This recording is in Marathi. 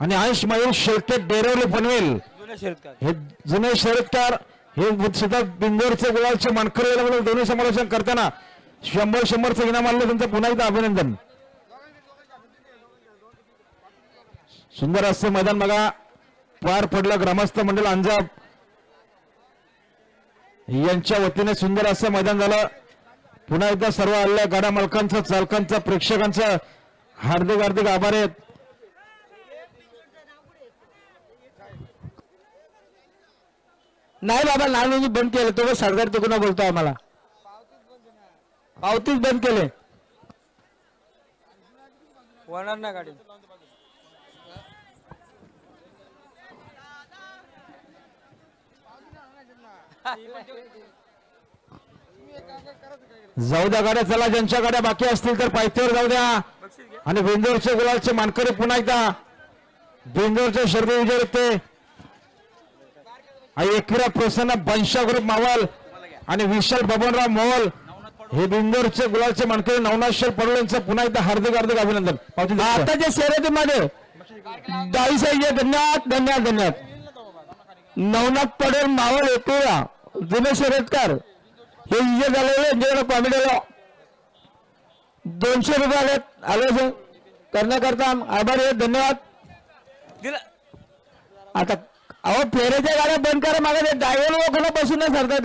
आणि अंश मयूर शेळके डेरवले पनवेल शर्यतकार हे जुने शर्यतकार हे सुद्धा बिंदोरचे गुलालचे मानकरी दोन्ही समालोचन करताना शंभर शंभरचं इनाम आणलं. त्यांचं पुन्हा एकदा अभिनंदन. सुंदर असं मैदान बघा. पार पडलं ग्रामस्थ मंडळ अंजाब यांच्या वतीने सुंदर असं मैदान झालं. पुन्हा एकदा सर्व आलेल्या गाड्या मालकांचं चालकांचं प्रेक्षकांचं हार्दिक हार्दिक आभार आहेत. नाही बाबा लहान बंद केलं. तो सरदार तिकडून बोलतो आम्हाला? पावतीच बंद केले. होणार ना गाडी. जाऊ द्या गाड्या चला ज्यांच्या गाड्या बाकी असतील तर पायथ्यावर जाऊ द्या. आणि बेंदोरचे गुलालचे मानकरी पुन्हा एकदा. बेंदोरचे शर्दी विजय एकविरा प्रसन्न बनशा ग्रुप मावल आणि विशाल बबनराव मोहोल हे बिंदोरचे गुलालचे मानकरी नवनाथ शर पडोळ यांचं पुन्हा एकदा हार्दिक हार्दिक अभिनंदन. आताच्या शर्यतीमध्ये दाई साहेब धन्यवाद धन्यवाद धन्यवाद. नवनाथ पटेल मावळ एकूया जुने शर्यतकार हे विजय झालेले यांच्याकडे कॉमेडीला दोनशे रुपये आले आले करण्याकरता आभारी आहे धन्यवाद. दिला. आता अहो फेऱ्याच्या गाड्या बंद करा ते ड्रायव्हर लोक बसून नाही सरतात